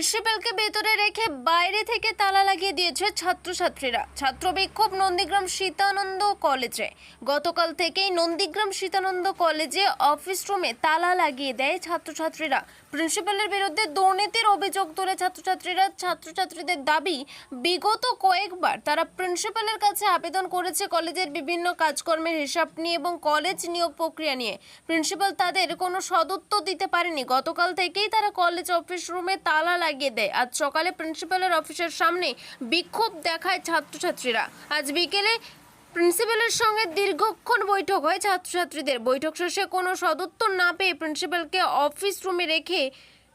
প্রিন্সিপালকে ভেতরে রেখে বাইরে থেকে তালা লাগিয়ে দিয়েছে ছাত্রছাত্রীরা। ছাত্র বিক্ষোভ নন্দীগ্রাম সীতানন্দ কলেজে। গতকাল থেকেই নন্দীগ্রাম সীতানন্দ কলেজে অফিস রুমে তালা লাগিয়ে দেয় ছাত্রছাত্রীরা। প্রিন্সিপালের বিরুদ্ধে দুর্নীতির অভিযোগ তুলে ছাত্রছাত্রীরা। ছাত্রছাত্রীদের দাবি, বিগত কয়েকবার তারা প্রিন্সিপালের কাছে আবেদন করেছে কলেজের বিভিন্ন কাজকর্মের হিসাব নিয়ে এবং কলেজ নিয়োগ প্রক্রিয়া নিয়ে। প্রিন্সিপাল তাদের কোনো সদুত্তর দিতে পারেনি। গতকাল থেকেই তারা কলেজ অফিস রুমে তালা লাগিয়ে দেয়। আজ সকালে প্রিন্সিপালের অফিসের সামনে বিক্ষোভ দেখায় ছাত্রছাত্রীরা। আজ বিকেলে প্রিন্সিপালের সঙ্গে দীর্ঘক্ষণ বৈঠক হয় ছাত্রছাত্রীদের। বৈঠক শেষে কোনো সদুত্তর না পেয়ে প্রিন্সিপালকে অফিস রুমে রেখে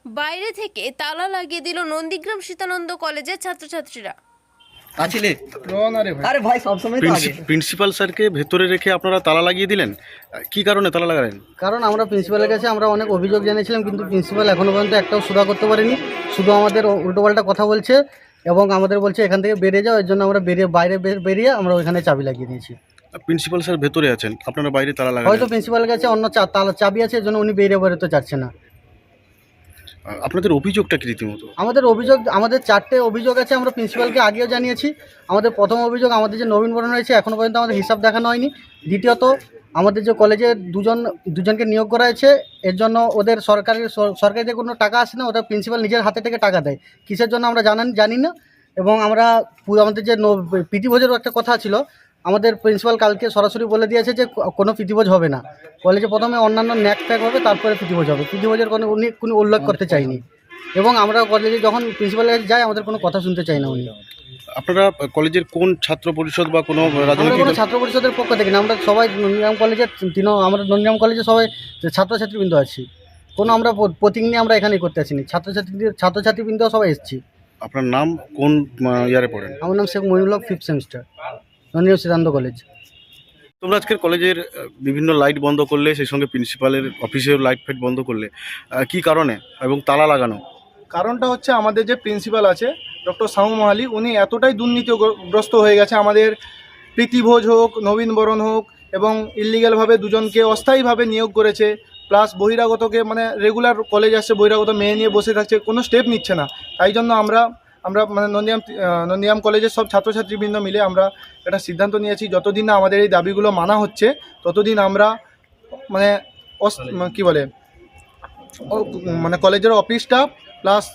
বাইরে থেকে তালা লাগিয়ে দিল নন্দীগ্রাম সীতানন্দ কলেজের ছাত্রছাত্রীরা। আছিলে? আরে ভাই। আরে ভাই সবসময় প্রিন্সিপাল স্যারকে ভেতরে রেখে আপনারা তালা লাগিয়ে দিলেন? কি কারণে তালা লাগালেন? কারণ আমরা প্রিন্সিপালের কাছে আমরা অনেক অভিযোগ জানিয়েছিলাম কিন্তু প্রিন্সিপাল এখনও পর্যন্ত একটাও সুধা করতে পারেনি। শুধু আমাদের উল্টোপাল্টা কথা বলছে এবং আমাদের বলছে এখান থেকে বেরিয়ে যাও এর জন্য আমরা বেরিয়ে বাইরে বেরিয়ে আমরা ওইখানে চাবি লাগিয়ে দিয়েছি। প্রিন্সিপাল স্যার ভেতরে আছেন আপনারা বাইরে তালা লাগালেন? হয়তো প্রিন্সিপালের কাছে অন্য চা- তালা চাবি আছে এর জন্য উনি বেরিয়ে বেরোতে চাচ্ছে না। আপনাদের অভিযোগটা কি রীতিমতো? আমাদের অভিযোগ, আমাদের চারটে অভিযোগ আছে, আমরা প্রিন্সিপালকে আগেও জানিয়েছি। আমাদের প্রথম অভিযোগ, আমাদের যে নবীনবরণ হয়েছে এখনও পর্যন্ত আমাদের হিসাব দেখানো হয়নি। দ্বিতীয়ত, আমাদের যে কলেজে দুজন, দুজনকে নিয়োগ করা হয়েছে, এর জন্য ওদের সরকারি সরকারি যে কোনো টাকা আসে না ওটা প্রিন্সিপাল নিজের হাতে থেকে টাকা দেয়। কিসের জন্য আমরা জানান, জানি না। এবং আমরা আমাদের যে পিটি ভোজেরও একটা কথা ছিল আমাদের প্রিন্সিপাল কালকে সরাসরি বলে দিয়েছে যে কোনো প্রীতিভোজ হবে না। কলেজে প্রথমে অন্যান্য ন্যাক ট্যাক হবে তারপরে প্রীতিভোজ হবে। প্রীতিভোজের কোনো উনি কোনো উল্লেখ করতে চাইনি। এবং আমরা কলেজে যখন প্রিন্সিপালের কাছে যাই আমাদের কোনো কথা শুনতে চাই না উনি। আপনারা কলেজের কোন ছাত্র পরিষদ বা কোনো রাজনৈতিক কোনো ছাত্র পরিষদের পক্ষ থেকে না আমরা সবাই নন্দীগ্রাম কলেজের তিন আমরা নন্দীগ্রাম কলেজে সবাই ছাত্রছাত্রীবৃন্দ আছি। কোনো আমরা প- প্রতীক নিয়ে আমরা এখানে করতে আসিনি। ছাত্রছাত্রীদের ছাত্রছাত্রীবৃন্দ সবাই এসেছি। আপনার নাম কোন ইয়ারে পড়েন? আমার নাম Sheikh Mohinul fifth semester Nandigram Siddhanta college তোমরা আজকের কলেজের বিভিন্ন লাইট বন্ধ করলে সেই সঙ্গে প্রিন্সিপালের অফিসের লাইট ফাইট বন্ধ করলে কি কারণে এবং তালা লাগানো? কারণটা হচ্ছে আমাদের যে প্রিন্সিপাল আছে ডক্টর সামু মহালি উনি এতটাই দুর্নীতিগ্রস্ত হয়ে গেছে আমাদের প্রীতিভোজ হোক নবীন বরণ হোক এবং ইলিগ্যালভাবে দুজনকে অস্থায়ীভাবে নিয়োগ করেছে প্লাস বহিরাগতকে মানে রেগুলার কলেজ আসছে বহিরাগত মেয়ে নিয়ে বসে থাকছে কোনো স্টেপ নিচ্ছে না। তাই জন্য আমরা আমরা মানে নন্দিয়াম নন্দিয়াম কলেজের সব ছাত্রছাত্রীবৃন্দ মিলে আমরা একটা সিদ্ধান্ত নিয়েছি যতদিন না আমাদের এই দাবিগুলো মানা হচ্ছে ততদিন আমরা মানে কি বলে মানে কলেজের অফিসটা প্লাস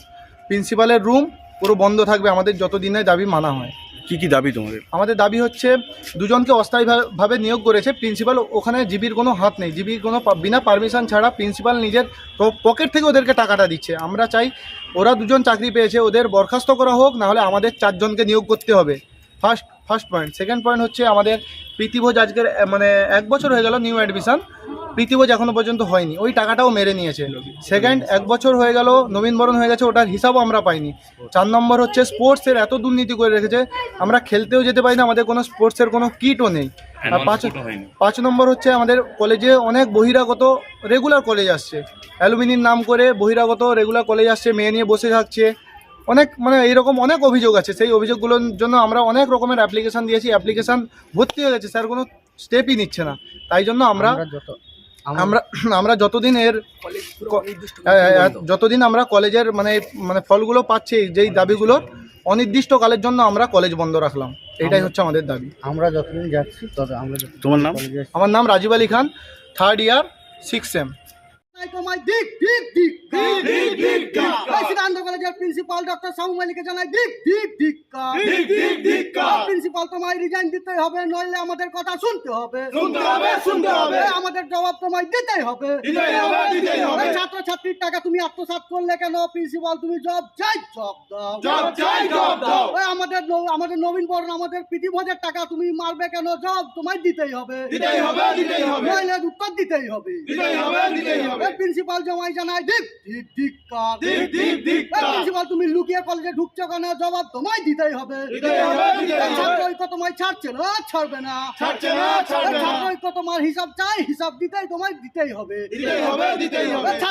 প্রিন্সিপালের রুম পুরো বন্ধ থাকবে আমাদের যতদিনের দাবি মানা হয়। কি কি দাবি তোমাদের? আমাদের দাবি হচ্ছে দুজনকে অস্থায়ীভাবে নিয়োগ করেছে প্রিন্সিপাল ওখানে জিবির কোনো হাত নেই। জিবির কোনো বিনা পারমিশন ছাড়া প্রিন্সিপাল নিজের পকেট থেকে ওদেরকে টাকাটা দিচ্ছে। আমরা চাই ওরা দুজন চাকরি পেয়েছে, ওদের বরখাস্ত করা হোক, নাহলে আমাদের চারজনকে নিয়োগ করতে হবে। First first point second point হচ্ছে আমাদের প্রীতিভোজ আজকের মানে এক বছর হয়ে গেল নিউ অ্যাডমিশন প্রীতিভোজ এখনও পর্যন্ত হয়নি। ওই টাকাটাও মেরে নিয়েছে। সেকেন্ড এক বছর হয়ে গেল নবীনবরণ হয়ে গেছে ওটার হিসাবও আমরা পাইনি। চার নম্বর হচ্ছে স্পোর্টসের এত দুর্নীতি করে রেখেছে আমরা খেলতেও যেতে পারি না আমাদের কোনো স্পোর্টসের কোনো কিটও নেই। আর পাঁচ পাঁচ নম্বর হচ্ছে আমাদের কলেজে অনেক বহিরাগত রেগুলার কলেজ আসছে। অ্যালুমিনির নাম করে বহিরাগত রেগুলার কলেজ আসছে মেয়ে নিয়ে বসে থাকছে। অনেক মানে এইরকম অনেক অভিযোগ আছে। সেই অভিযোগগুলোর জন্য আমরা অনেক রকমের অ্যাপ্লিকেশন দিয়েছি। অ্যাপ্লিকেশন ভর্তি হয়ে গেছে। স্যার কোনো স্টেপই নিচ্ছে না। তাই জন্য আমরা আমরা আমরা যতদিন এর যতদিন আমরা কলেজের মানে মানে ফলগুলো পাচ্ছি যেই দাবিগুলো অনির্দিষ্টকালের জন্য আমরা কলেজ বন্ধ রাখলাম। এটাই হচ্ছে আমাদের দাবি। আমরা যতদিন যাচ্ছি তত আমরা তোমার নাম? আমার নাম Rajib Ali Khan third year six M তোমায় দিক দিক দিক দিক। দিক দিক কলেজের প্রিন্সিপাল ডক্টর সামু মালিকে জানাই দিক দিক দিক দিক। দিক দিক প্রিন্সিপাল তোমায় রিজাইন দিতে হবে নইলে আমাদের কথা শুনতে হবে। শুনতে হবে শুনতে হবে। আমাদের জবাব তোমায় দিতেই হবে। দিতেই হবে দিতেই হবে। ছাত্র ছাত্রীর টাকা তুমি আত্মসাৎ করলে কেন? প্রিন্সিপাল তুমি জব চাই জব দাও। জব চাই জব দাও। আমাদের আমাদের নবীন বরণ আমাদের প্রীতিভোজের টাকা তুমি মারবে কেন? জব তোমায় দিতেই হবে। দিতেই হবে দিতেই হবে। নইলে উত্তর দিতেই হবে। দিতেই হবে দিতেই হবে। প্রিন্সিপাল জমাই জানাই দিক দিক দিক দিক দিক দিক প্রিন্সিপাল তুমি লুকিয়ে কলেজে ঢুকছো কেন? জবাব তোমায় দিতেই হবে। ছাত্র ঐক্য তোমায় ছাড়ছে না ছাড়বে না। ছাড়ছে না ছাড়বে না। ছাত্র ঐক্য তোমার হিসাব চাই হিসাব দিতেই তোমায় দিতেই হবে। দিতেই হবে দিতেই হবে। দরজা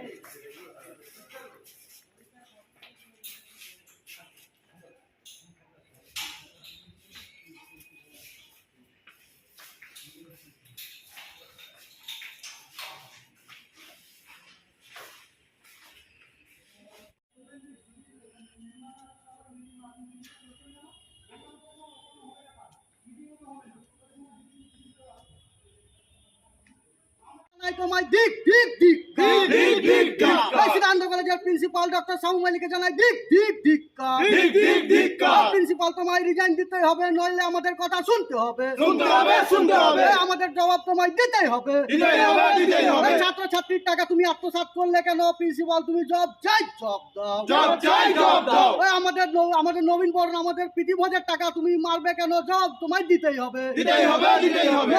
দিক দিক দিক দিক দিক সিদ্ধান্ত কলেজের প্রিন্সিপাল ডক্টর সাউ মালিককে জানাই দিক দিক দিক দিক দিক প্রিন্সিপাল তোমায় রিজাইন দিতেই হবে নইলে আমাদের কথা শুনতে হবে শুনতে হবে, শুনতে হবে। আমাদের জবাব তোমায় দিতেই হবে দিতেই হবে, দিতেই হবে। এই ছাত্রছাত্রীর টাকা তুমি আত্মসাৎ করলে কেন প্রিন্সিপাল তুমি জব চাই জব দাও জব চাই, জব দাও। আমাদের আমাদের নবীন বরণ আমাদের প্রীতি ভোজের টাকা তুমি মারবে কেন জব তোমায় দিতেই হবে দিতেই হবে, দিতেই হবে।